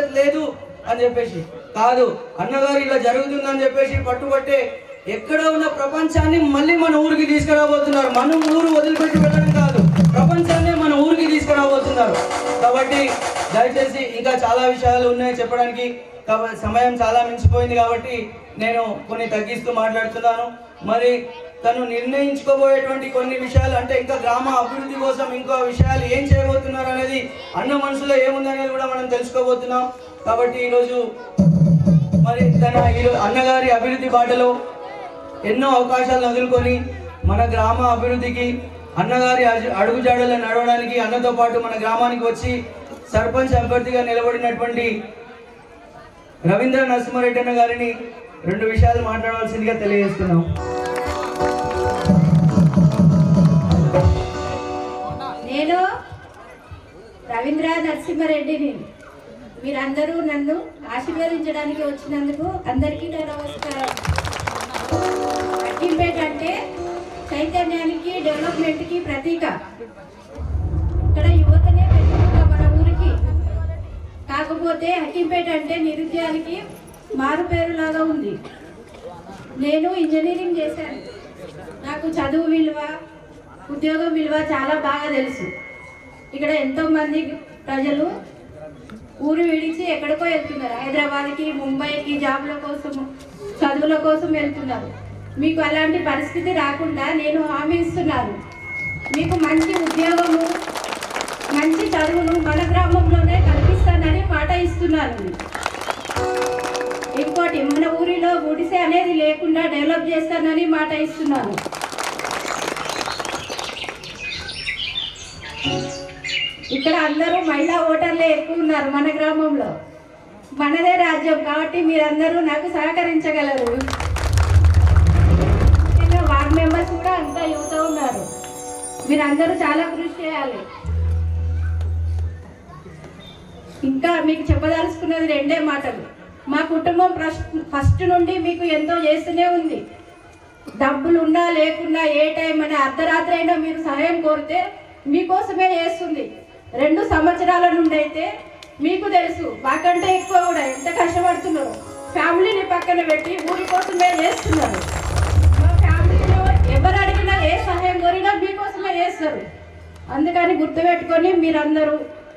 బాధ్యత లేదు అని చెప్పేసి. కాదు అన్నగారు ఇలా జరుగుతుందని చెప్పేసి పట్టుబట్టే ఎక్కడ ఉన్న ప్రపంచాన్ని మళ్ళీ మన ఊరికి తీసుకురాబోతున్నారు. మనం ఊరు వదిలిపెట్టి వెళ్ళడం. తీసుకురాబోతున్నారు కాబట్టి దయచేసి ఇంకా చాలా విషయాలు ఉన్నాయి చెప్పడానికి. సమయం చాలా మించిపోయింది కాబట్టి నేను కొన్ని తగ్గిస్తూ మాట్లాడుతున్నాను. మరి తను నిర్ణయించుకోబోయేటువంటి కొన్ని విషయాలు అంటే ఇంకా గ్రామ అభివృద్ధి కోసం ఇంకో విషయాలు ఏం చేయబోతున్నారు అనేది అన్న మనసులో ఏముందనేది కూడా మనం తెలుసుకోబోతున్నాం. కాబట్టి ఈరోజు మరి తన అన్నగారి అభివృద్ధి బాటలో ఎన్నో అవకాశాలను వదులుకొని మన గ్రామ అభివృద్ధికి అన్నగారి అడుగుజాడలు నడవడానికి అన్నతో పాటు మన గ్రామానికి వచ్చి సర్పంచ్ అభ్యర్థిగా నిలబడినటువంటి రవీంద్ర నరసింహారెడ్డి అన్న గారిని రెండు విషయాలు మాట్లాడవలసిందిగా తెలియజేస్తున్నాం. నేను రవీంద్ర నరసింహారెడ్డిని. మీరందరూ నన్ను ఆశీర్వదించడానికి వచ్చినందుకు అందరికీ నా నమస్కారం. అక్కింపేట అంటే చైతన్యానికి డెవలప్మెంట్కి ప్రతీక. ఇక్కడ యువతనే ప్రతీక మన ఊరికి. కాకపోతే హకీంపేట అంటే నిరుద్యోగానికి మారుపేరులాగా ఉంది. నేను ఇంజనీరింగ్ చేశాను. నాకు చదువు విలువ ఉద్యోగం విలువ చాలా బాగా తెలుసు. ఇక్కడ ఎంతోమంది ప్రజలు ఊరు విడిచి ఎక్కడికో వెళ్తున్నారు. హైదరాబాద్కి ముంబైకి జాబ్ల కోసం చదువుల కోసం వెళ్తున్నారు. మీకు అలాంటి పరిస్థితి రాకుండా నేను హామీ ఇస్తున్నాను. మీకు మంచి ఉద్యోగము మంచి చదువును మన గ్రామంలోనే కల్పిస్తానని మాట ఇస్తున్నాను ఇంకోటి మన ఊరిలో గుడిసె అనేది లేకుండా డెవలప్ చేస్తానని మాట ఇస్తున్నాను. ఇక్కడ అందరూ మహిళా ఓటర్లే ఎక్కువ ఉన్నారు మన గ్రామంలో. మనదే రాజ్యం కాబట్టి మీరందరూ నాకు సహకరించగలరు. వార్డ్ మెంబర్స్ కూడా అంతా యువత ఉన్నారు. మీరందరూ చాలా కృషి చేయాలి. ఇంకా మీకు చెప్పదలుచుకున్నది రెండే మాటలు. మా కుటుంబం ఫస్ట్ ఫస్ట్ నుండి మీకు ఎంతో చేస్తూనే ఉంది. డబ్బులు ఉన్నా లేకున్నా ఏ టైం అని అర్ధరాత్రి అయినా మీరు సహాయం కోరితే మీకోసమే చేస్తుంది. రెండు సంవత్సరాల నుండి అయితే మీకు తెలుసు మాకంటే ఎక్కువ కూడా ఎంత కష్టపడుతున్నారు. ఫ్యామిలీని పక్కన పెట్టి ఊరి కోసమే చేస్తున్నారు మా ఫ్యామిలీలో ఎవరు అడిగినా ఏ సహాయం కోరినా మీకోసమే చేస్తారు అందుకని గుర్తుపెట్టుకొని మీరందరూ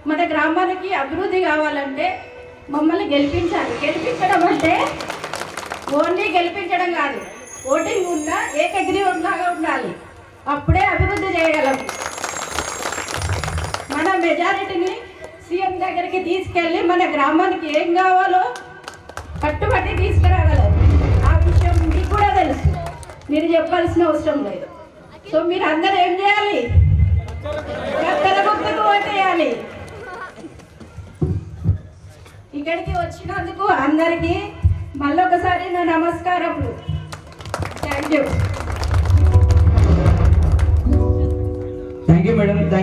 మన గ్రామానికి అభివృద్ధి కావాలంటే మమ్మల్ని గెలిపించాలి. గెలిపించడం అంటే ఓన్లీ గెలిపించడం కాదు ఓటింగ్ ఉన్నా ఏకగ్రీవంలాగా ఉండాలి. అప్పుడే అభివృద్ధి చేయగలం. మన మెజారిటీని సీఎం దగ్గరికి తీసుకెళ్ళి మన గ్రామానికి ఏం కావాలో పట్టుబట్టి తీసుకురాగలం. ఆ విషయం మీకు కూడా తెలుసు. మీరు చెప్పాల్సిన అవసరం లేదు. సో మీరు అందరూ ఏం చేయాలి? కత్తెర గుర్తుకు ఓటేయాలి ఇక్కడికి వచ్చినందుకు అందరికీ మళ్ళొకసారి నా నమస్కారములు. Thank you. Thank you madam thank